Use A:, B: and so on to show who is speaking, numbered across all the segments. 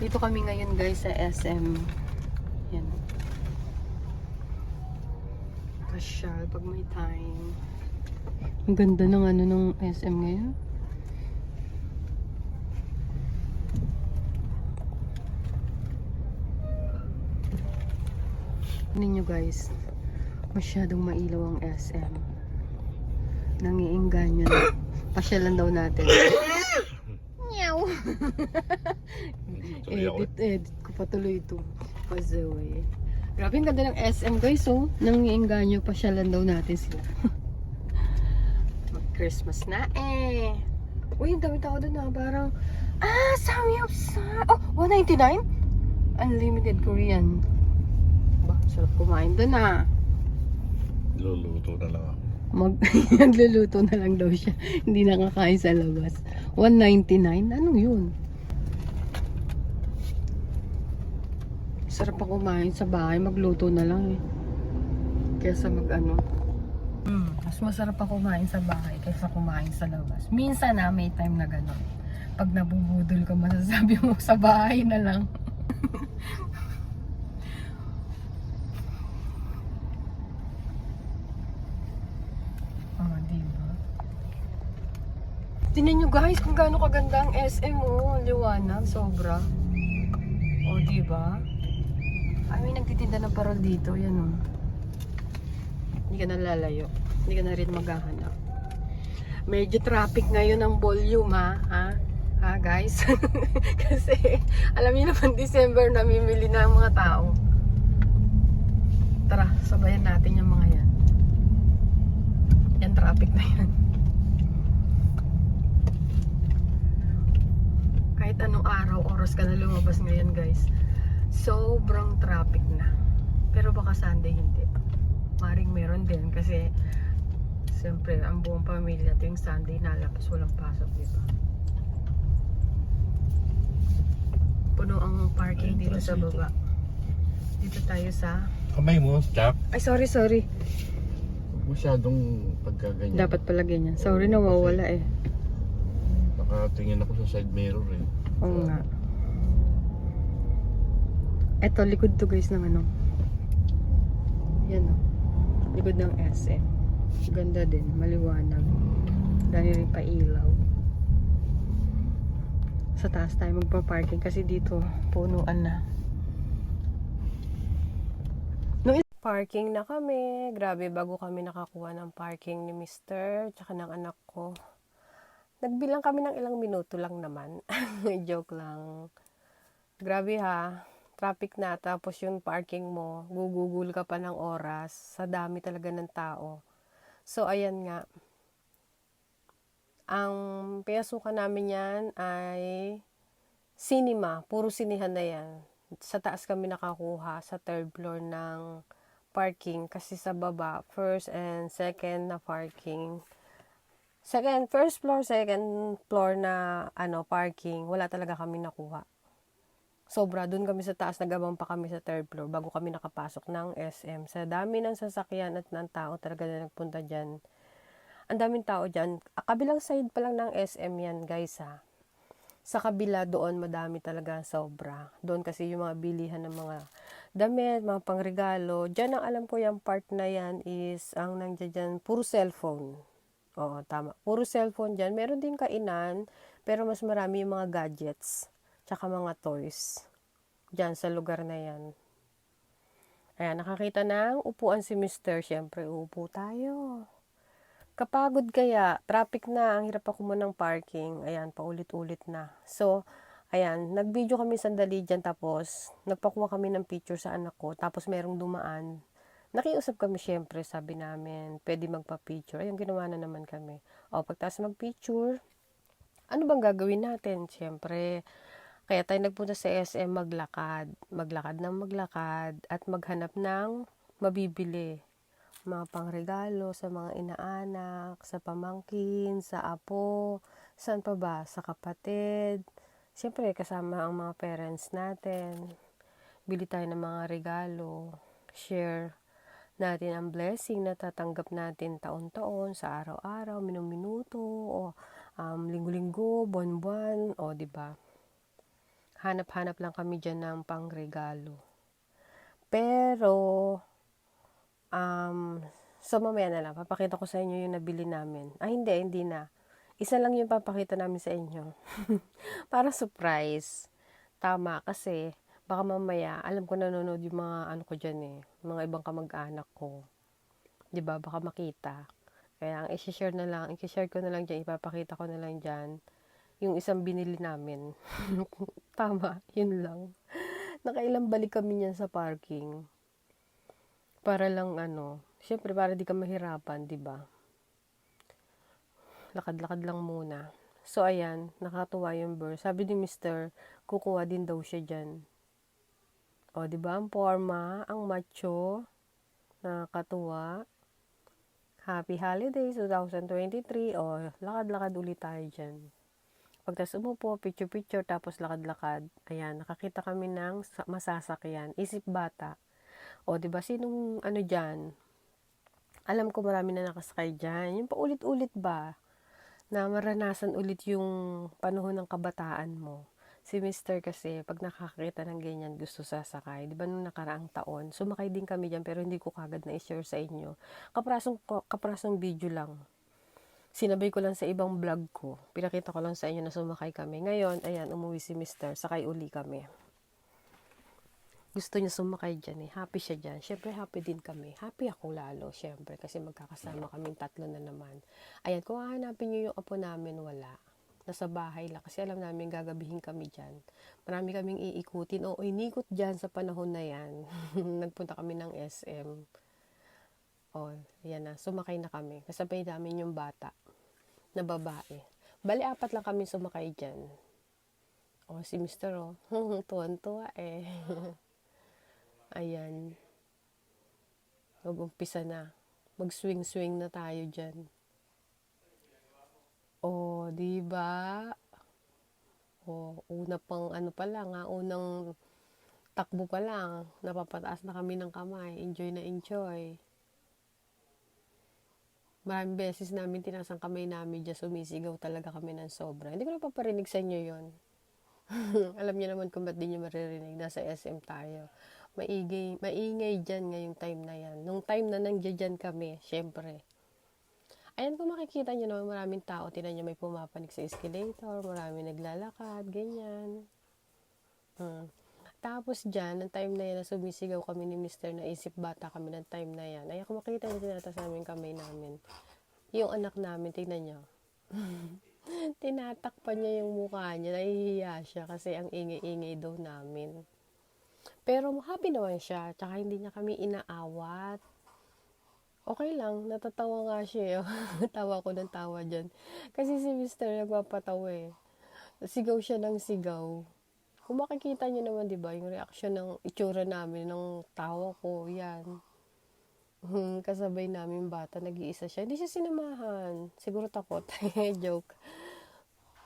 A: Dito kami ngayon guys sa SM. Yan. Pasyal pag may time. Ang ganda ng ano ng SM ngayon. Ninyo guys, masyadong mailaw ang SM. Nangiinganyo na. Pasyalan daw natin. Meow.
B: Tuloy ako
A: edit, edit ko patuloy ito. Pasaway. Grabe ang ganda ng SM guys oh. Nangiinganyo, pasyalan daw natin sila. Mag-Christmas na eh. Uy, ang dami tao doon na. Parang, ah, samyapsal. Oh, 199? Unlimited Korean. Ba, sarap kumain doon ah.
B: Luluto na lang ako.
A: Mag nagluluto na lang daw siya. Hindi nakakain sa labas. 199? Anong yun? Sarap pa kumain sa bahay. Magluto na lang eh. Kesa mag ano. Mm, mas masarap pa kumain sa bahay kaysa kumain sa labas. Minsan na may time na gano'n. Pag nabubudol ka, masasabi mo sa bahay na lang. Oh, diba? Tingnan nyo guys kung gaano kaganda ang SM oh. Liwanag, sobra. Oh, diba? Ay, may nagtitinda ng parol dito. Yan oh. Hindi ka na lalayo. Hindi ka na rin maghahanap. Medyo traffic ngayon ang volume ha. Ha, ha guys? Kasi alam niyo naman December namimili na ang mga tao. Tara, sabayan natin yung mga yan. Yan traffic na yan. Kahit anong araw, oras ka na lumabas ngayon guys. Sobrang traffic na. Pero baka Sunday hindi. Maring meron din kasi siyempre ang buong pamilya tuwing Sunday nalabas walang pasok dito. Puno ang parking dito sa baba. Dito tayo sa...
B: Kamay mo, chap.
A: Ay, sorry, sorry.
B: Masyadong pagkaganyan.
A: Dapat pala ganyan. Sorry, nawawala eh.
B: Nakatingin ako sa side mirror eh.
A: Oo nga. Eto, likod to guys ng ano. Yan o. Likod ng SM. Ganda din, maliwanag. Dahil rin pa ilaw. Sa taas tayo magpa-parking kasi dito punuan na. Nung parking na kami. Grabe, bago kami nakakuha ng parking ni Mr. Tsaka ng anak ko. Nagbilang kami ng ilang minuto lang naman. Joke lang. Grabe ha. Traffic na. Tapos yung parking mo, gugugul ka pa ng oras. Sa dami talaga ng tao. So, ayan nga. Ang pinasukan namin yan ay cinema. Puro sinihan na yan. Sa taas kami nakakuha sa third floor ng parking. Kasi sa baba, first and second na parking Second, first floor, second floor na ano parking, wala talaga kami nakuha. Sobra, dun kami sa taas, nagabang pa kami sa third floor bago kami nakapasok ng SM. Sa dami ng sasakyan at ng tao talaga na nagpunta dyan. Ang daming tao dyan. Kabilang side pa lang ng SM yan, guys ha. Sa kabila doon, madami talaga sobra. Doon kasi yung mga bilihan ng mga damit, mga pangregalo. Diyan ang alam ko yung part na yan is ang nandiyan dyan, puro cellphone. Oo, tama. Puro cellphone dyan. Meron din kainan, pero mas marami yung mga gadgets, tsaka mga toys. Dyan, sa lugar na yan. Ayan, nakakita ng upuan si Mr. Siyempre, upo tayo. Kapagod kaya, traffic na, ang hirap ako mo ng parking. Ayan, paulit-ulit na. So, ayan, nag-video kami sandali dyan, tapos nagpakuha kami ng picture sa anak ko, tapos merong dumaan. Nakiusap kami syempre, sabi namin, pwede magpa-picture. Ayun, ginawa na naman kami. O, pagtas mag-picture, ano bang gagawin natin? Syempre, kaya tayo nagpunta sa SM maglakad. Maglakad ng maglakad at maghanap ng mabibili. Mga pangregalo sa mga inaanak, sa pamangkin, sa apo, saan pa ba? Sa kapatid. Syempre, kasama ang mga parents natin. Bili tayo ng mga regalo. Share natin ang blessing na tatanggap natin taon-taon sa araw-araw, minuto-minuto, o um, linggo-linggo, buwan-buwan, o di ba? Hanap-hanap lang kami dyan ng pangregalo. Pero, um, so mamaya na lang, papakita ko sa inyo yung nabili namin. Ah, hindi, hindi na. Isa lang yung papakita namin sa inyo. Para surprise. Tama, kasi baka mamaya, alam ko nanonood yung mga ano ko dyan eh, mga ibang kamag-anak ko. ba Baka makita. Kaya ang i-share na lang, i-share ko na lang dyan, ipapakita ko na lang dyan, yung isang binili namin. Tama, yun lang. Nakailang balik kami niyan sa parking. Para lang ano, syempre para di ka mahirapan, di ba? Lakad-lakad lang muna. So, ayan, nakatuwa yung bird. Sabi ni Mr. kukuha din daw siya dyan. O, di ba? Ang forma, ang macho, nakakatuwa. Happy Holidays 2023. O, lakad-lakad ulit tayo dyan. Pagtas umupo, picture-picture, tapos lakad-lakad. Ayan, nakakita kami ng sa- masasakyan. Isip bata. O, di ba? Sinong ano dyan? Alam ko marami na nakasakay dyan. Yung paulit-ulit ba? Na maranasan ulit yung panahon ng kabataan mo. Si Mr. kasi, pag nakakita ng ganyan, gusto sasakay. Di ba nung nakaraang taon, sumakay din kami dyan, pero hindi ko kagad na i-share sa inyo. Kaprasong, kaprasong video lang. Sinabay ko lang sa ibang vlog ko. Pinakita ko lang sa inyo na sumakay kami. Ngayon, ayan, umuwi si Mr. Sakay uli kami. Gusto niya sumakay dyan eh. Happy siya dyan. Siyempre, happy din kami. Happy ako lalo, siyempre. Kasi magkakasama kaming tatlo na naman. Ayan, kung hahanapin niyo yung apo namin, wala. Nasa bahay lang. Kasi alam namin gagabihin kami dyan. Marami kaming iikutin. O, inikot dyan sa panahon na yan. Nagpunta kami ng SM. O, yan na. Sumakay na kami. Kasabay namin yung bata na babae. Bali, apat lang kami sumakay dyan. O, si Mr. O, tuwan-tuwa eh. Ayan. Mag-umpisa na. Mag-swing-swing na tayo dyan. O, di ba? O, una pang ano pa lang ha, unang takbo pa lang, napapataas na kami ng kamay. Enjoy na enjoy. Maraming beses namin tinasang kamay namin dyan, sumisigaw talaga kami ng sobra. Hindi ko na paparinig sa inyo yon Alam niyo naman kung ba't di niyo maririnig. Nasa SM tayo. Maingay, maingay dyan ngayong time na yan. Nung time na nandiyan kami, syempre. Ayan kung makikita niyo naman maraming tao. Tinan niyo may pumapanik sa escalator, maraming naglalakad, ganyan. Hmm. Tapos dyan, ng time na yan, na sumisigaw kami ni Mr. na isip bata kami ng time na yan. Ay, kung makita niyo tinatas namin kamay namin. Yung anak namin, tingnan niyo. Tinatakpan niya yung mukha niya. Nahihiya siya kasi ang ingay-ingay daw namin. Pero happy naman siya. Tsaka hindi niya kami inaawat. Okay lang. Natatawa nga siya. eh. tawa ko ng tawa dyan. Kasi si Mr. nagpapatawa eh. Sigaw siya ng sigaw. Kung makikita niyo naman, di ba, yung reaction ng itsura namin, ng tawa ko, yan. Hmm, kasabay namin bata, nag-iisa siya. Hindi siya sinamahan. Siguro takot. Joke.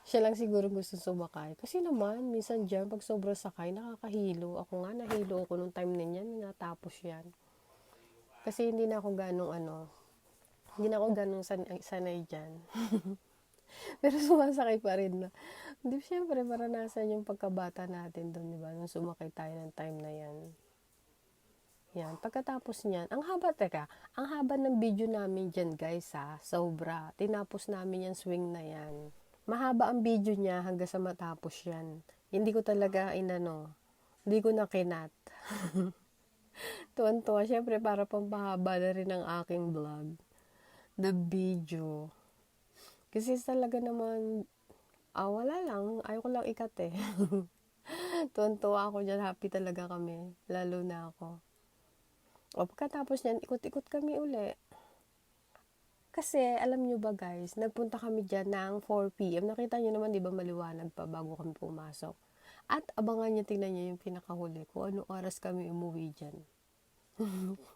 A: Siya lang siguro gusto sumakay. Kasi naman, minsan dyan, pag sobrang sakay, nakakahilo. Ako nga, nahilo ako nung time na yan, natapos yan. Kasi hindi na ako ganong ano, hindi na ako ganong san- sanay dyan. Pero sumasakay pa rin na. Hindi, syempre, maranasan yung pagkabata natin doon, di ba? Nung sumakay tayo ng time na yan. Yan. Pagkatapos niyan, ang haba, teka, ang haba ng video namin dyan, guys, ha? Sobra. Tinapos namin yung swing na yan. Mahaba ang video niya hanggang sa matapos yan. Hindi ko talaga, inano, hindi ko na kinat. Tuwan-tuwa, syempre, para pampahaba na rin ang aking vlog. The video. Kasi talaga naman, ah, wala lang. Ayaw ko lang ikat eh. Tuwan-tuwa ako dyan. Happy talaga kami. Lalo na ako. O pagkatapos niyan, ikot-ikot kami uli. Kasi, alam nyo ba guys, nagpunta kami dyan ng 4pm. Nakita nyo naman, di ba maliwanag pa bago kami pumasok. At abangan nyo, tingnan nyo yung pinakahuli ko. Ano oras kami umuwi dyan.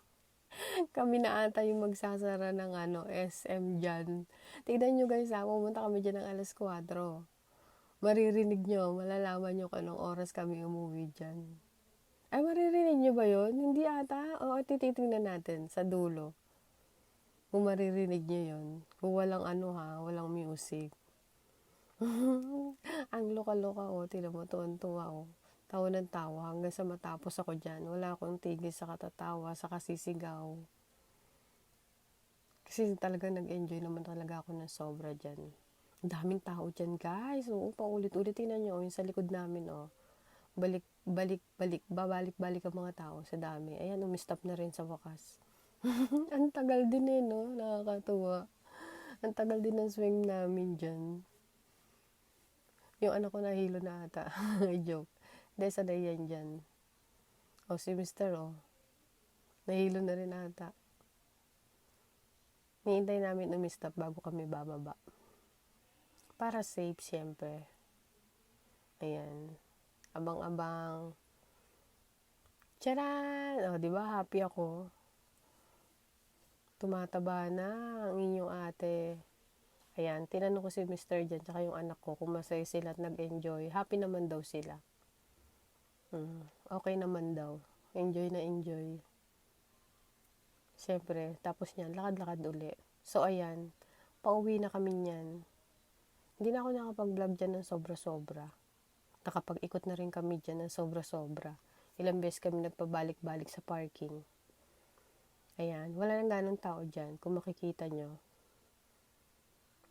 A: kami na ata yung magsasara ng ano, SM dyan. Tignan nyo guys ha, pumunta kami dyan ng alas 4. Maririnig nyo, malalaman nyo kung oras kami umuwi dyan. Ay, maririnig nyo ba yon? Hindi ata. O, tititingnan natin sa dulo. Kung maririnig nyo yon. Kung walang ano ha, walang music. Ang loka-loka oh, tinan mo, tuwan-tuwa oh. Tawa ng tawa hanggang sa matapos ako dyan. Wala akong tigil sa katatawa, sa kasisigaw. Kasi talaga nag-enjoy naman talaga ako ng sobra dyan. Ang daming tao dyan, guys. Oo, paulit-ulit. Tingnan nyo, oh, yung sa likod namin, oh. Balik, balik, balik, babalik-balik ang mga tao sa dami. Ayan, umistop na rin sa wakas. ang tagal din eh, no? Nakakatuwa. Ang tagal din ng swing namin dyan. Yung anak ko nahilo na ata. Joke. Dahil sanay yan dyan. O si Mr. O. Nahilo na rin ata. Nihintay namin umistop bago kami bababa. Para safe, siyempre. Ayan. Abang-abang. Charan! O, di ba? Happy ako. Tumataba na ang inyong ate. Ayan, tinanong ko si Mr. dyan, tsaka yung anak ko, kung masaya sila at nag-enjoy. Happy naman daw sila. Mm, okay naman daw. Enjoy na enjoy. Siyempre, tapos niyan, lakad-lakad uli. So, ayan, pauwi na kami niyan. Hindi na ako nakapag-vlog dyan ng sobra-sobra. Nakapag-ikot na rin kami dyan ng sobra-sobra. Ilang beses kami nagpabalik-balik sa parking. Ayan, wala nang ganong tao dyan. Kung makikita nyo.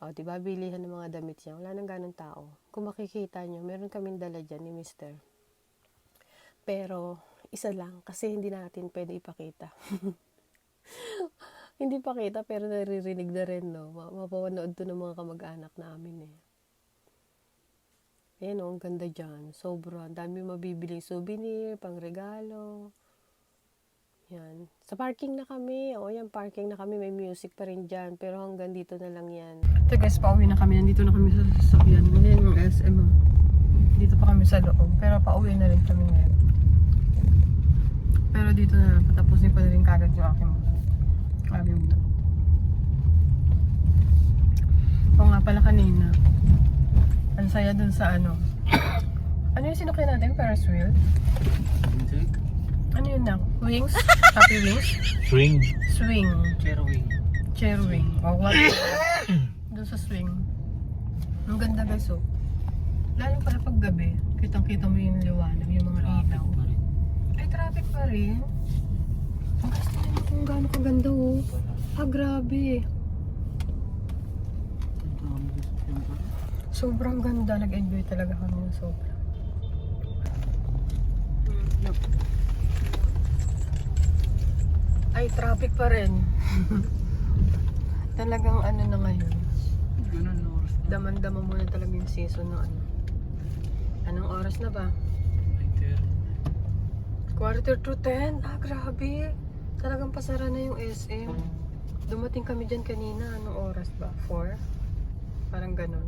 A: O, di ba, bilihan ng mga damit niya. Wala nang ganong tao. Kung makikita nyo, meron kaming dala dyan ni Mister. Pero, isa lang. Kasi hindi natin pwede ipakita. hindi pakita, pero naririnig na rin, no? Ma- Mapapanood to ng mga kamag-anak namin, eh. Ayan, oh, ang ganda dyan. Sobra. Ang dami mabibiling souvenir, pang regalo. Yan. Sa parking na kami. O, yan, parking na kami. May music pa rin dyan. Pero hanggang dito na lang yan. Ito guys, pauwi na kami. Nandito na kami sa sasakyan. Ngayon yung SM. oh. Dito pa kami sa loob. Pero pauwi na rin kami ngayon. Pero dito na, patapusin ko na rin kagad yung aking aking vlog. Oo nga pala kanina. Ang saya dun sa ano. Ano yung sinukay natin? Ferris wheel? Ano yun na? Wings? Happy wings?
B: Swing.
A: Swing.
C: Chair wing.
A: Chair wing. O what? Doon sa swing. Ang ganda guys oh. Lalo pala pag gabi, kitang-kita mo yung liwanag, yung mga ilaw. Traffic pa rin. Ang tingnan mo kung gaano kaganda oh. Ah, grabe. Sobrang ganda. Nag-enjoy talaga kami ng sobra. Ay, traffic pa rin. Talagang ano na ngayon.
C: Ganun na oras na.
A: Daman-dama muna talaga yung season ng ano. Anong oras na ba? Quarter to ten? Ah, grabe. Talagang pasara na yung SM. Dumating kami dyan kanina. Anong oras ba? Four? Parang ganon.